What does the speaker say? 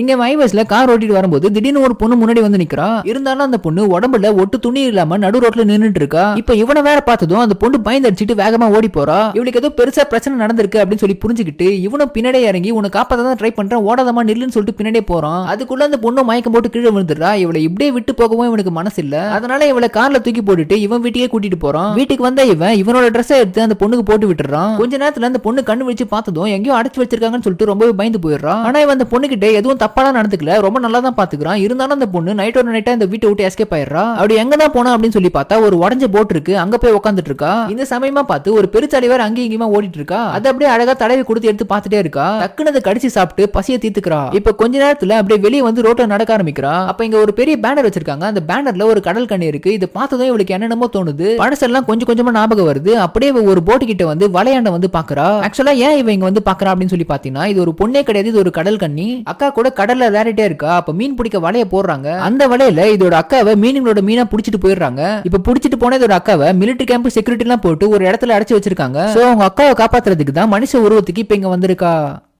இங்க மைவஸ்ல கார் ஓட்டிட்டு வரும்போது திடீர்னு ஒரு பொண்ணு முன்னாடி வந்து நிக்கிறா. இருந்தாலும் அந்த பொண்ணு உடம்புல ஒட்டு துணி இல்லாம நடு ரோட்ல நின்றுட்டு இருக்கா. இப்ப இவனை வேற பார்த்ததும் அந்த பொண்ணு பயந்து அடிச்சிட்டு வேகமா ஓடி போறா. இவளுக்கு ஏதோ பெருசா பிரச்சனை நடந்திருக்கு அப்படின்னு சொல்லி புரிஞ்சுக்கிட்டு இவனும் பின்னாடியே இறங்கி உன்னை காப்பாத்த தான் ட்ரை பண்றேன். ஓடாதமா நில்லுன்னு சொல்லிட்டு பின்னாடியே போறான். அதுக்குள்ள அந்த பொண்ணு மயக்கம் போட்டு கீழே விழுந்துடுறா. இவளை இப்படியே விட்டு போகவும் இவனுக்கு மனசு இல்ல அதனால இவளை கார்ல தூக்கி போட்டுட்டு இவன் வீட்டுக்கே கூட்டிட்டு போறான். வீட்டுக்கு வந்த இவன் இவனோட ட்ரெஸ்ஸை எடுத்து அந்த பொண்ணுக்கு போட்டு விட்டுறான். கொஞ்ச நேரத்துல அந்த பொண்ணு கண்ணு வச்சு பார்த்ததும் எங்கேயோ அடைச்சு வச்சிருக்காங்கன்னு சொல்லிட்டு ரொம்பவே பயந்து போயிடுறான் ஆனா இவன் அந்த பொண்ணுகிட்ட எதுவும் தப்பாலாம் நடந்துக்கல. ரொம்ப நல்லா தான் பாத்துக்கிறான். இருந்தாலும் அந்த பொண்ணு நைட் ஒரு நைட்டா இந்த வீட்டை விட்டு எஸ்கேப் ஆயிடுறா. அப்படி எங்க தான் போனா அப்படின்னு சொல்லி பார்த்தா ஒரு உடஞ்ச போட் இருக்கு. அங்க போய் உட்காந்துட்டு இருக்கா இந்த சமயமா பார்த்து ஒரு பெருச்சாலிவர் அங்கேயும் இங்கேயுமா ஓடிட்டு இருக்கா அது அப்படியே அழகா தடவி கொடுத்து எடுத்து பார்த்துட்டே இருக்கா. டக்குனு அதை கடிச்சு சாப்பிட்டு பசியை தீர்த்துக்கிறா. இப்ப கொஞ்ச நேரத்துல அப்படியே வெளியே வந்து ரோட்ல நடக்க ஆரம்பிக்கிறா. அப்ப இங்க ஒரு பெரிய பேனர் வச்சிருக்காங்க. அந்த பேனர்ல ஒரு கடல் கண்ணி இருக்கு. இது பார்த்ததும் இவளுக்கு என்னென்னமோ தோணுது. பழசெல்லாம் கொஞ்சம் கொஞ்சமா ஞாபகம் வருது. அப்படியே ஒரு போட்டு கிட்ட வந்து வளையாண்ட வந்து பாக்குறா ஆக்சுவலா ஏன் இவ இங்க வந்து பாக்குறா அப்படின்னு சொல்லி பாத்தீங்கன்னா இது ஒரு பொண்ணே கிடையாது. இது ஒரு கடல் கண்ணி. அக்கா கூட கடல்ல விளையாடிட்டே இருக்கா? அப்ப மீன் பிடிக்க வலைய போடுறாங்க. அந்த வலையில இதோட அக்காவை மீனுங்களோட மீனா புடிச்சிட்டு போயிடுறாங்க. இப்ப புடிச்சிட்டு போன இதோட அக்காவை மிலிட்டரி கேம்ப் செக்யூரிட்டி எல்லாம் போட்டு ஒரு இடத்துல அடைச்சு வச்சிருக்காங்க. சோ அவங்க அக்காவை காப்பாத்துறதுக்கு தான் மனுஷ உருவத்துக்கு இப்ப இங்க வந்திருக்கா?